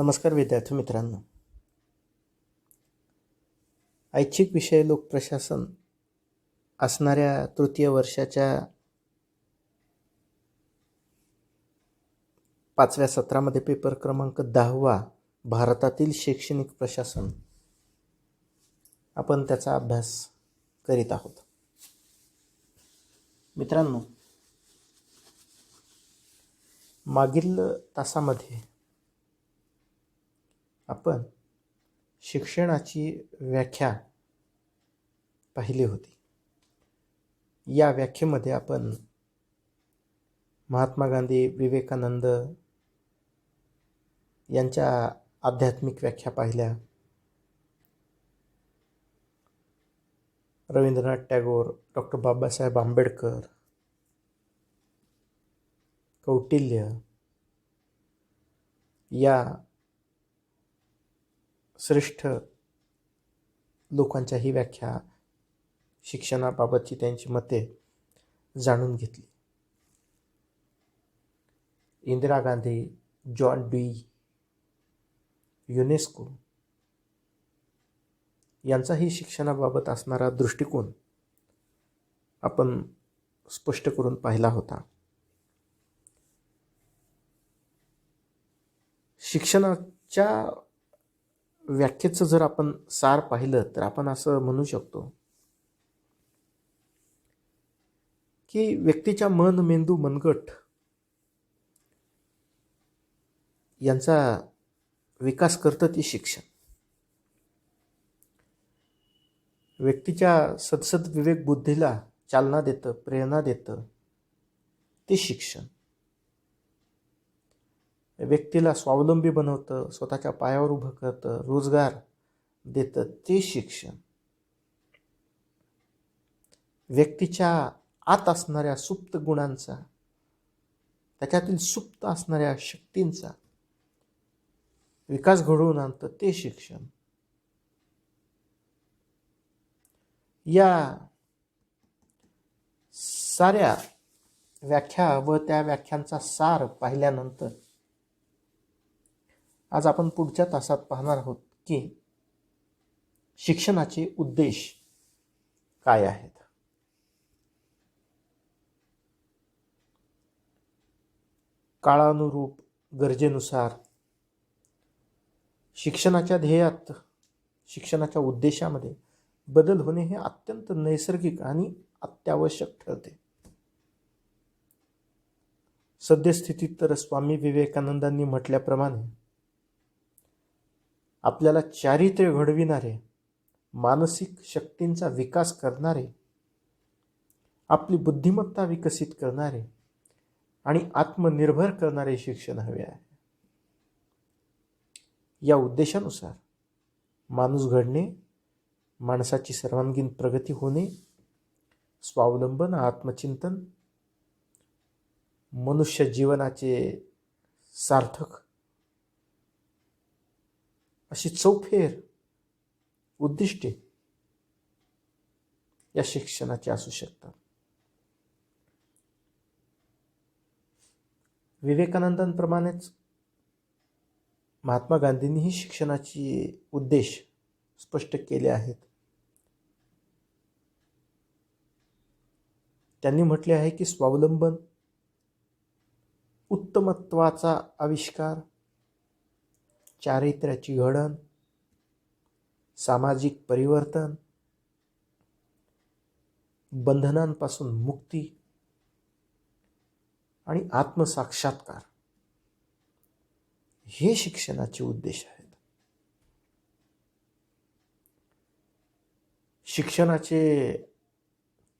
नमस्कार विद्यार्थी मित्रांनो. ऐच्छिक विषय लोकप्रशासन असणाऱ्या तृतीय वर्षाच्या पाचव्या सत्रामध्ये पेपर क्रमांक दहावा भारतातील शैक्षणिक प्रशासन आपण त्याचा अभ्यास करीत आहोत. मित्रांनो मागील तासामध्ये आपण शिक्षणाची व्याख्या पाहिली होती. या व्याख्येमध्ये आपण महात्मा गांधी विवेकानंद यांच्या आध्यात्मिक व्याख्या पाहिल्या. रवींद्रनाथ टागोर डॉक्टर बाबासाहेब आंबेडकर कौटिल्य या श्रेष्ठ लोकांच्याही व्याख्या शिक्षणाबाबतची त्यांची मते जाणून घेतली. Indira Gandhi John Dewey UNESCO यांचाही शिक्षणाबाबत असणारा दृष्टिकोन आपण स्पष्ट करून पाहिला होता. शिक्षणाच्या व्याख्येचं जर आपण सार पाहिलं तर आपण असं म्हणू शकतो की व्यक्तीच्या मन मेंदू मनगट यांचा विकास करतं ते शिक्षण. व्यक्तीच्या सदसद विवेक बुद्धीला चालना देतं प्रेरणा देतं ते शिक्षण. व्यक्तीला स्वावलंबी बनवतं स्वतःच्या पायावर उभं करतं रोजगार देतं ते शिक्षण. व्यक्तीच्या आत असणाऱ्या सुप्त गुणांचा त्याच्यातील सुप्त असणाऱ्या शक्तींचा विकास घडवून आणतं ते शिक्षण. या साऱ्या व्याख्या व त्या व्याख्यांचा सार पाहिल्यानंतर आज आपण पुढच्या तासात पाहणार आहोत की शिक्षणाचे उद्देश काय आहेत. काळानुरूप गरजेनुसार शिक्षणाच्या ध्येयात शिक्षणाच्या उद्देशामध्ये बदल होणे हे अत्यंत नैसर्गिक आणि अत्यावश्यक ठरते. सद्यस्थितीत तर स्वामी विवेकानंदांनी म्हटल्याप्रमाणे आपल्याला चारित्र्य घडविणारे मानसिक शक्तींचा विकास करणारे आपली बुद्धिमत्ता विकसित करणारे आणि आत्मनिर्भर करणारे शिक्षण हवे आहे. या उद्देशानुसार माणूस घडणे माणसाची सर्वांगीण प्रगती होणे स्वावलंबन आत्मचिंतन मनुष्य जीवनाचे सार्थक अशी चौफेर उद्दिष्टे या शिक्षणाची असू शकतात. विवेकानंदांप्रमाणेच महात्मा गांधींनीही शिक्षणाची उद्देश स्पष्ट केले आहेत. त्यांनी म्हटले आहे की स्वावलंबन उत्तमत्वाचा आविष्कार चारित्र्याची घडण सामाजिक परिवर्तन बंधनांपासून मुक्ती आणि आत्मसाक्षात्कार. हे शिक्षणाचे उद्देश आहेत. शिक्षणाचे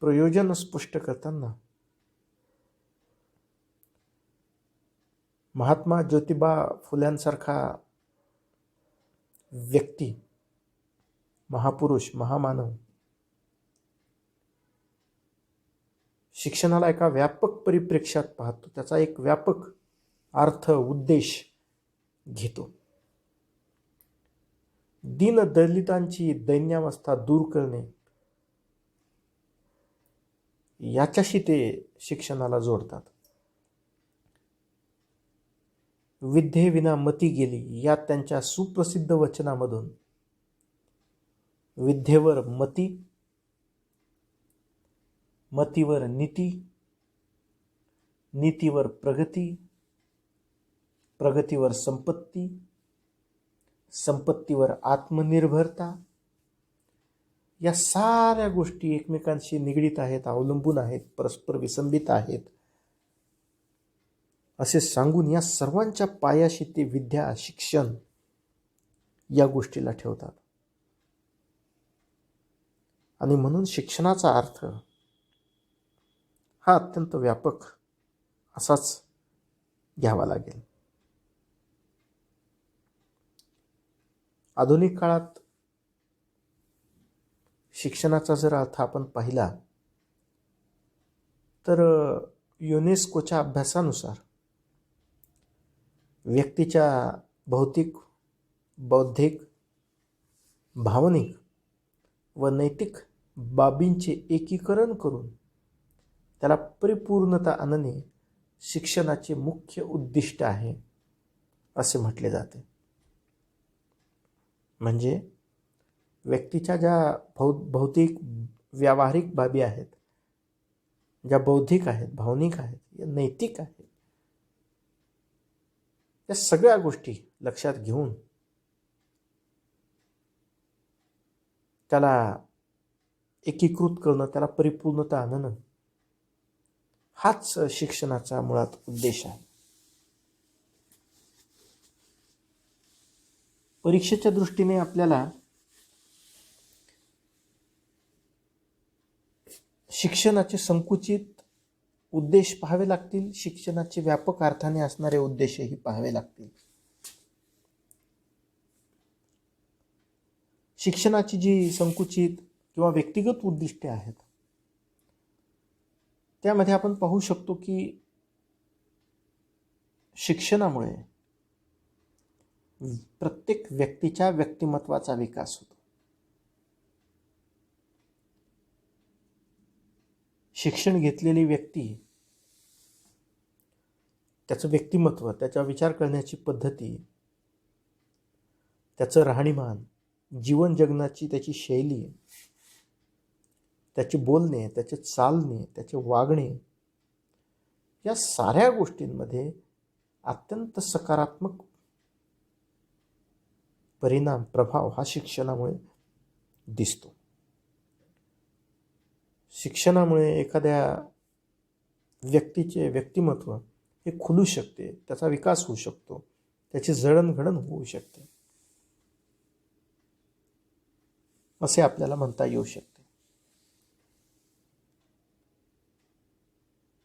प्रयोजन स्पष्ट करताना महात्मा ज्योतिबा फुल्यांसारखा व्यक्ती महापुरुष महामानव. शिक्षणाला एका व्यापक परिप्रेक्ष्यात पाहतो. त्याचा एक व्यापक अर्थ उद्देश घेतो. दीनदलितांची दैन्यावस्था दूर करणे याच्याशी ते शिक्षणाला जोडतात. विद्येविना मती गेली या त्यांच्या सुप्रसिद्ध वचनामधून. विद्येवर मती मतीवर नीती नीतीवर प्रगती प्रगतीवर संपत्ती संपत्तीवर आत्मनिर्भरता या साऱ्या गोष्टी एकमेकांशी निगडीत आहेत अवलंबून आहेत परस्पर विसंबित आहेत. असे सांगून या सर्वांच्या पायाशी ते विद्या शिक्षण या गोष्टीला ठेवतात. आणि म्हणून शिक्षणाचा अर्थ हा अत्यंत व्यापक असाच घ्यावा लागेल. आधुनिक काळात शिक्षणाचा जर अर्थ आपण पाहिला तर युनेस्कोच्या अभ्यासानुसार व्यक्तीच्या भौतिक बौद्धिक भावनिक व नैतिक बाबींचे एकीकरण करून त्याला परिपूर्णता आणणे शिक्षणाचे मुख्य उद्दिष्ट आहे असे म्हटले जाते. म्हणजे व्यक्तीच्या ज्या भौ भौतिक व्यावहारिक बाबी आहेत ज्या बौद्धिक आहेत भावनिक आहेत या नैतिक आहेत या सगळ्या गोष्टी लक्षात घेऊन त्याला एकीकृत करणं त्याला परिपूर्णता आणणं हाच शिक्षणाचा मुळात उद्देश आहे. परीक्षेच्या दृष्टीने आपल्याला शिक्षणाचे संकुचित उद्देश पाहावे लागतील. शिक्षणाचे व्यापक अर्थाने असणारे उद्देशही पाहावे लागतील. शिक्षणाची जी संकुचित किंवा व्यक्तिगत उद्दिष्टे आहेत त्यामध्ये आपण पाहू शकतो की शिक्षणामुळे प्रत्येक व्यक्तीच्या व्यक्तिमत्वाचा विकास होतो. शिक्षण घेतलेली व्यक्ती त्याचं व्यक्तिमत्व त्याचा विचार करण्याची पद्धती त्याचं राहणीमान जीवन जगण्याची त्याची शैली त्याचे बोलणे त्याचे चालणे त्याचे वागणे या साऱ्या गोष्टींमध्ये अत्यंत सकारात्मक परिणाम प्रभाव हा शिक्षणामुळे दिसतो. शिक्षणामुळे एखाद्या व्यक्तीचे व्यक्तिमत्व हे खुलू शकते त्याचा विकास होऊ शकतो त्याची जडणघडण होऊ शकते. असे आपल्याला म्हणता येऊ शकते.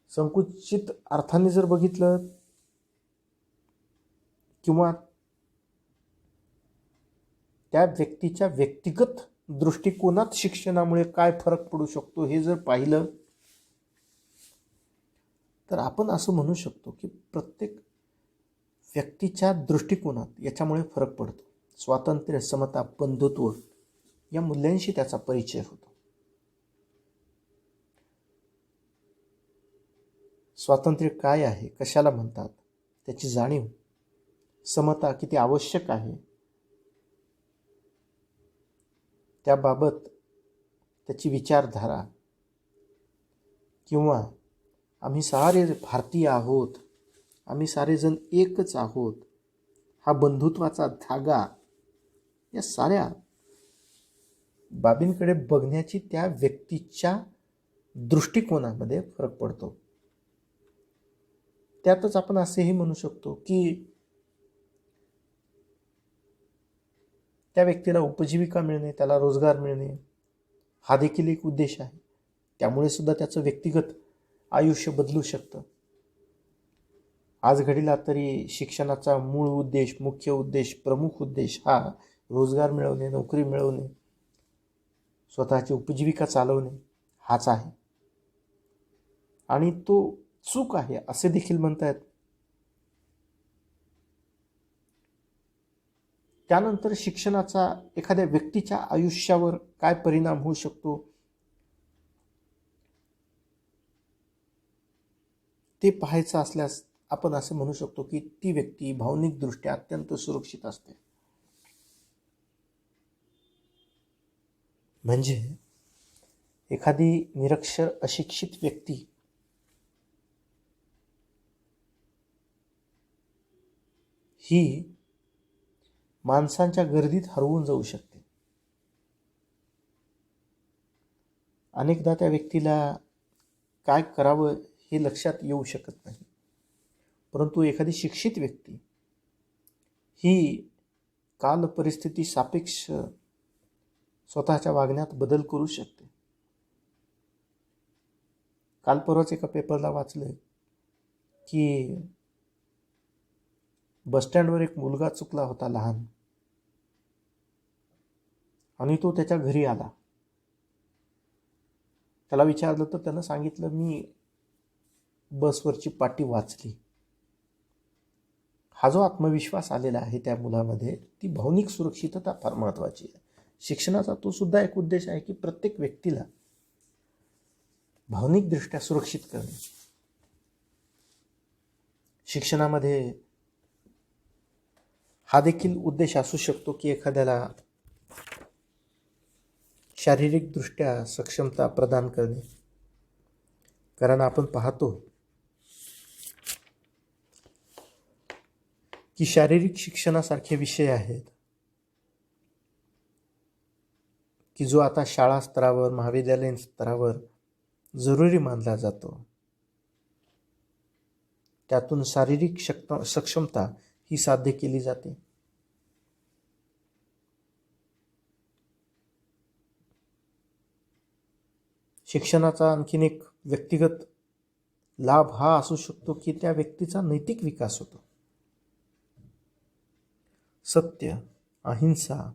संकुचित अर्थाने जर बघितलं किंवा त्या व्यक्तीच्या व्यक्तिगत दृष्टिकोनात शिक्षणामुळे काय फरक पडू शकतो हे जर पाहिलं तर आपण असं म्हणू शकतो की प्रत्येक व्यक्तीच्या दृष्टिकोनात याच्यामुळे फरक पडतो. स्वातंत्र्य समता बंधुत्व या मूल्यांशी त्याचा परिचय होतो. स्वातंत्र्य काय आहे कशाला म्हणतात त्याची जाणीव समता किती आवश्यक आहे त्याबाबत त्याची विचारधारा किंवा आम्ही सारे भारतीय आहोत आम्ही सारेजण एकच आहोत हा बंधुत्वाचा धागा या साऱ्या बाबींकडे बघण्याची त्या व्यक्तीच्या दृष्टिकोनामध्ये फरक पडतो. त्यातच आपण असेही म्हणू शकतो की त्या व्यक्तीला उपजीविका मिळणे त्याला रोजगार मिळणे हा देखील एक उद्देश आहे. त्यामुळे सुद्धा त्याचं व्यक्तिगत आयुष्य बदलू शकतं. आज घडीला तरी शिक्षणाचा मूळ उद्देश मुख्य उद्देश प्रमुख उद्देश हा रोजगार मिळवणे नोकरी मिळवणे स्वतःची उपजीविका चालवणे हाच आहे. आणि तो चूक आहे असे देखील म्हणतायत. त्यानंतर शिक्षणाचा एखाद्या व्यक्तीच्या आयुष्यावर काय परिणाम होऊ शकतो? ते पाहायचं असल्यास आपण असं म्हणू शकतो की ती व्यक्ती भावनिकदृष्ट्या अत्यंत सुरक्षित असते. म्हणजे एखादी निरक्षर अशिक्षित व्यक्ती ही माणसांच्या गर्दीत हरवून जाऊ शकते. अनेकदा त्या व्यक्तीला काय करावं हे लक्षात येऊ शकत नाही. परंतु एखादी शिक्षित व्यक्ती ही काल परिस्थिती सापेक्ष स्वतःच्या वागण्यात बदल करू शकते. काल परवाच एका पेपरला वाचलं की बसस्टँडवर एक मुलगा चुकला होता लहान. आणि तो त्याच्या घरी आला. त्याला विचारलं तर त्यानं सांगितलं मी बसवरची पाटी वाचली. हा जो आत्मविश्वास आलेला आहे त्या मुलामध्ये ती भावनिक सुरक्षितता फार महत्त्वाची आहे. शिक्षणाचा तो सुद्धा एक उद्देश आहे की प्रत्येक व्यक्तीला भावनिकदृष्ट्या सुरक्षित करणे. शिक्षणामध्ये हा देखील उद्देश असू शकतो की एखाद्याला शारीरिकदृष्ट्या सक्षमता प्रदान करणे. कारण आपण पाहतो की शारीरिक शिक्षणासारखे विषय आहेत. की जो आता शाळा स्तरावर महाविद्यालयीन स्तरावर जरुरी मानला जातो. त्यातून शारीरिक शक्त सक्षमता ही साध्य केली जाते. शिक्षणाचा आणखीन एक व्यक्तिगत लाभ हा असू शकतो की त्या व्यक्तीचा नैतिक विकास होतो. सत्य अहिंसा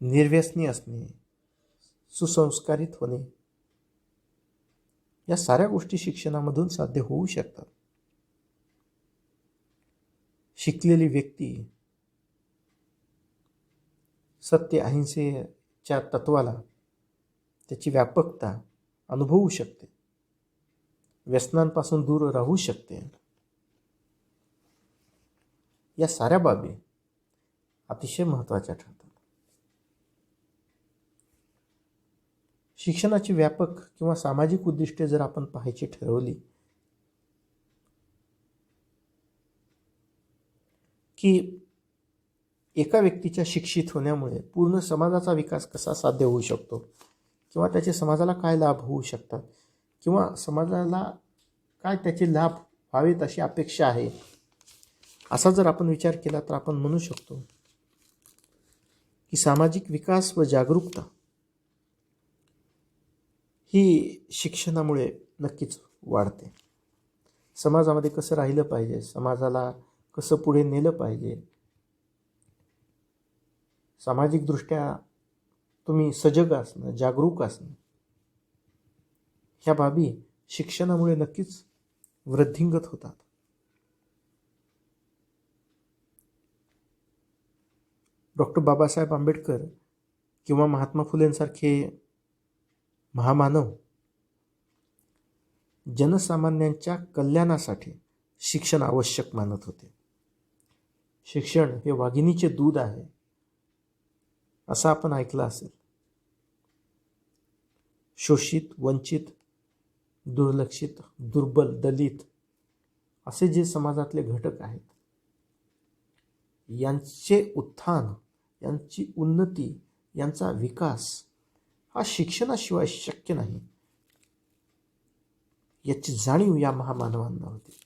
निर्व्यसनी असणे सुसंस्कारित होणे या साऱ्या गोष्टी शिक्षणामधून साध्य होऊ शकतात. शिकलेली व्यक्ती सत्य अहिंसेच्या तत्वाला त्याची व्यापकता अनुभवू शकते. व्यसनांपासून दूर राहू शकते. या साऱ्या बाबी अतिशय महत्त्वाच्या ठरतात. शिक्षणाची व्यापक किंवा सामाजिक उद्दिष्टे जर आपण पाहायची ठरवली की एका व्यक्तीच्या शिक्षित होण्यामुळे पूर्ण समाजाचा विकास कसा साध्य होऊ शकतो? किंवा त्याचे समाजाला काय लाभ होऊ शकतात? किंवा समाजाला काय त्याचे लाभ व्हावेत अशी अपेक्षा आहे? असा जर आपण विचार केला तर आपण म्हणू शकतो की सामाजिक विकास व जागरूकता ही शिक्षणामुळे नक्कीच वाढते. समाजामध्ये कसं राहिलं पाहिजे? समाजाला कसं पुढे नेलं पाहिजे? सामाजिकदृष्ट्या तुम्ही सजग असणं जागरूक असणं. ह्या बाबी शिक्षणामुळे नक्कीच वृद्धिंगत होतात. डॉक्टर बाबासाहेब आंबेडकर किंवा महात्मा फुलेंसारखे महामानव जनसामान्यांच्या कल्याणासाठी शिक्षण आवश्यक मानत होते. शिक्षण हे वाघिणीचे दूध आहे असं आपण ऐकलं असेल. शोषित वंचित दुर्लक्षित दुर्बल दलित असे जे समाजातले घटक आहेत यांचे उत्थान यांची उन्नती यांचा विकास हा शिक्षणाशिवाय शक्य नाही. याची जाणीव या महामानवांना होती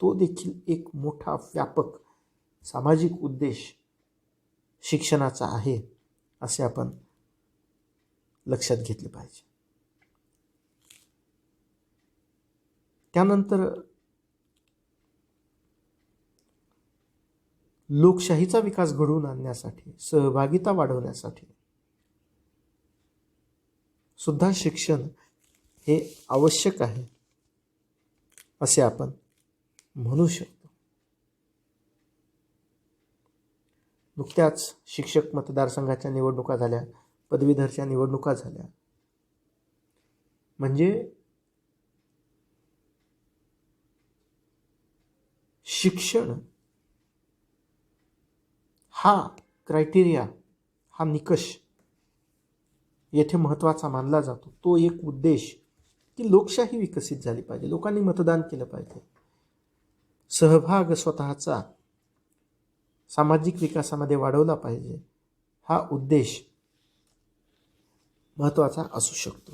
तो देखील एक मोठा व्यापक सामाजिक उद्देश शिक्षणाचा आहे असे आपण लक्षात घेतले पाहिजे. त्यानंतर लोकशाहीचा विकास घडवून आणण्यासाठी सहभागिता वाढवण्यासाठी सुद्धा शिक्षण हे आवश्यक आहे असे आपण म्हणू शकतो. नुकत्याच शिक्षक मतदारसंघाच्या निवडणुका झाल्या. पदवीधरच्या निवडणुका झाल्या. म्हणजे शिक्षण हा क्रायटेरिया हा निकष येथे महत्त्वाचा मानला जातो. तो एक उद्देश की लोकशाही विकसित झाली पाहिजे. लोकांनी मतदान केलं पाहिजे. सहभाग स्वतःचा सामाजिक विकासामध्ये वाढवला पाहिजे. हा उद्देश महत्त्वाचा असू शकतो.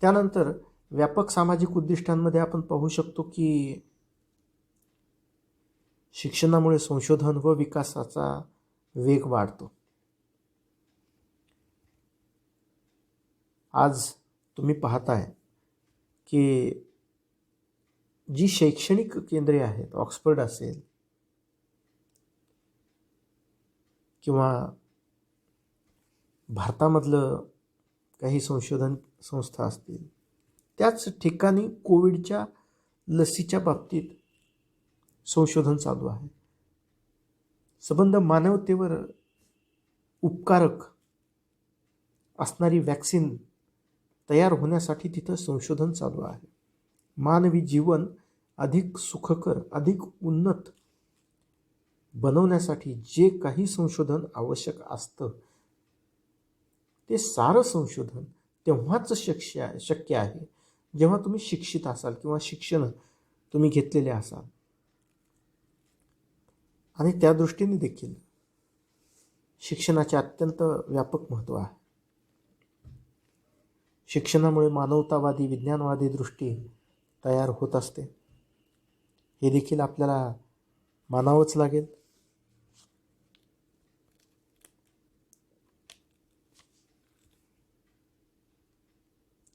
त्यानंतर व्यापक सामाजिक उद्दिष्टांमध्ये आपण पाहू शकतो की शिक्षणामुळे संशोधन व विकासाचा वेग वाढतो. आज तुम्ही पाहताय की जी शैक्षणिक केंद्रे आहेत ऑक्सफर्ड असेल किंवा भारतामधलं काही संशोधन संस्था असतील त्याच ठिकाणी कोविडच्या लसीच्या बाबतीत संशोधन चालू आहे. संबंध मानवतेवर उपकारक असणारी वॅक्सिन तयार होण्यासाठी तिथं संशोधन चालू आहे. मानवी जीवन अधिक सुखकर अधिक उन्नत बनवण्यासाठी जे काही संशोधन आवश्यक असतं ते सारं संशोधन तेव्हाच शक्य शक्य आहे. जेव्हा तुम्ही शिक्षित असाल किंवा शिक्षण तुम्ही घेतलेले असाल. आणि त्या दृष्टीने देखील शिक्षणाचे अत्यंत व्यापक महत्त्व आहे. शिक्षणामुळे मानवतावादी विज्ञानवादी दृष्टी तयार होत असते. हे देखील आपल्याला मानावंच लागेल.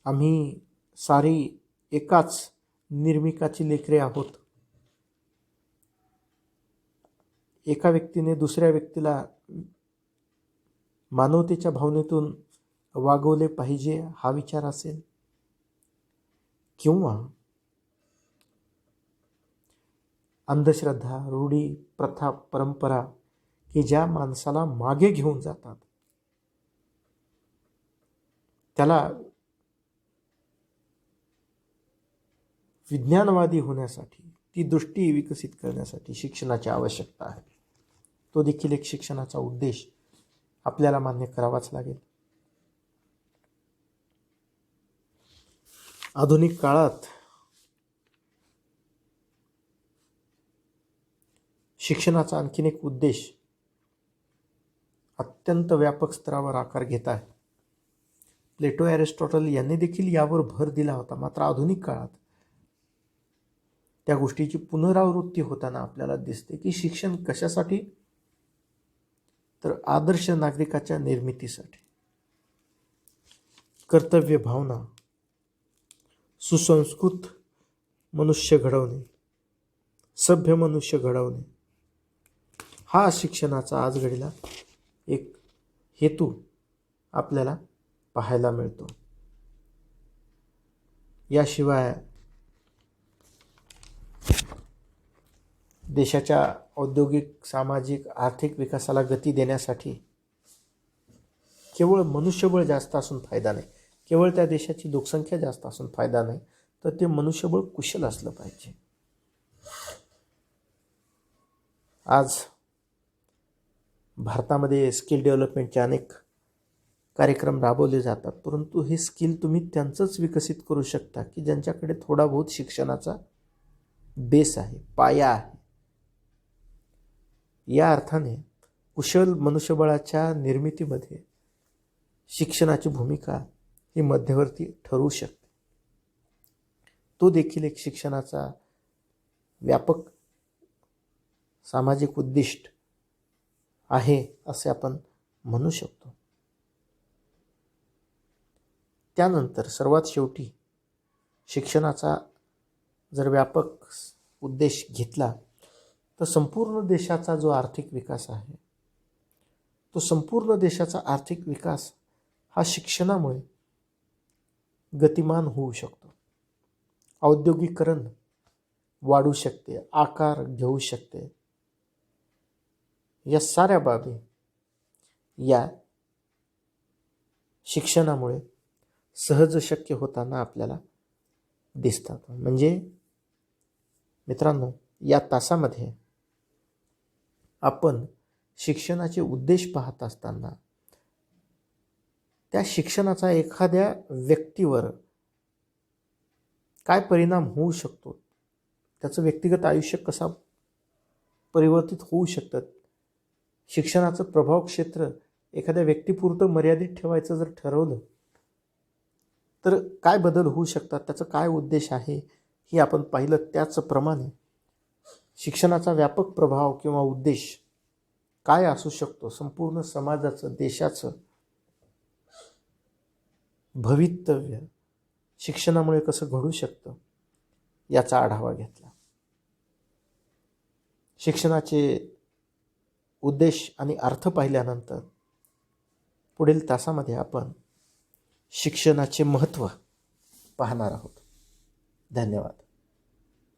आम्ही सारी एकाच निर्मिकाची लेकरे आहोत. एका व्यक्तीने दुसऱ्या व्यक्तीला मानवतेच्या भावनेतून वागवले पाहिजे हा विचार असेल किंवा अंधश्रद्धा रूढी प्रथा परंपरा की ज्या माणसाला मागे घेऊन जातात त्याला विज्ञानवादी होण्यासाठी ती दृष्टी विकसित करण्यासाठी शिक्षणाची आवश्यकता आहे. तो देखील एक शिक्षणाचा उद्देश आपल्याला मान्य करावाच लागेल. आधुनिक काळात शिक्षणाचा आणखीन एक उद्देश अत्यंत व्यापक स्तरावर आकार घेत आहे. प्लेटो ॲरिस्टॉटल यांनी देखील यावर भर दिला होता मात्र आधुनिक काळात त्या गोष्टीची पुनरावृत्ती होताना आपल्याला दिसते की शिक्षण कशासाठी? तर आदर्श नागरिकाच्या निर्मितीसाठी. कर्तव्य भावना सुसंस्कृत मनुष्य घडवणे सभ्य मनुष्य घडवणे हा शिक्षणाचा आज घडीला एक हेतू आपल्याला पाहायला मिळतो. याशिवाय देशाच्या औद्योगिक सामाजिक आर्थिक विकासाला गती देण्यासाठी केवळ मनुष्यबळ जास्त असून फायदा नाही. केवळ त्या देशाची लोकसंख्या जास्त असून फायदा नाही तर ते मनुष्यबळ कुशल असलं पाहिजे. आज भारतामध्ये स्किल डेव्हलपमेंटचे अनेक कार्यक्रम राबवले जातात परंतु हे स्किल तुम्ही त्यांचंच विकसित करू शकता की ज्यांच्याकडे थोडा बहुत शिक्षणाचा बेस आहे पाया आहे. या अर्थाने कुशल मनुष्यबळाच्या निर्मितीमध्ये शिक्षणाची भूमिका ही मध्यवर्ती ठरू शकते. तो देखील एक शिक्षणाचा व्यापक सामाजिक उद्दिष्ट आहे असे आपण म्हणू शकतो. त्यानंतर सर्वात शेवटी शिक्षणाचा जर व्यापक उद्देश घेतला तर संपूर्ण देशाचा जो आर्थिक विकास आहे तो संपूर्ण देशाचा आर्थिक विकास हा शिक्षणामुळे गतिमान होऊ शकतो. औद्योगिकरण वाढू शकते आकार घेऊ शकते. या साऱ्या बाबी या शिक्षणामुळे सहज शक्य होताना आपल्याला दिसतात. म्हणजे मित्रांनो या तासामध्ये आपण शिक्षणाचे उद्देश पाहत असताना त्या शिक्षणाचा एखाद्या व्यक्तीवर काय परिणाम होऊ शकतो? त्याचं व्यक्तिगत आयुष्य कसा परिवर्तित होऊ शकतं? शिक्षणाचं प्रभाव क्षेत्र एखाद्या व्यक्तीपुरतं मर्यादित ठेवायचं जर ठरवलं तर काय बदल होऊ शकतात? त्याचा काय उद्देश आहे? हे आपण पाहिलं त्याचप्रमाणे शिक्षणाचा व्यापक प्रभाव किंवा उद्देश काय असू शकतो? संपूर्ण समाजाचं देशाचं भवितव्य शिक्षणामुळे कसं घडू शकतं याचा आढावा घेतला. शिक्षणाचे उद्देश आणि अर्थ पाहिल्यानंतर पुढील तासामध्ये आपण शिक्षणाचे महत्त्व पाहणार आहोत. धन्यवाद.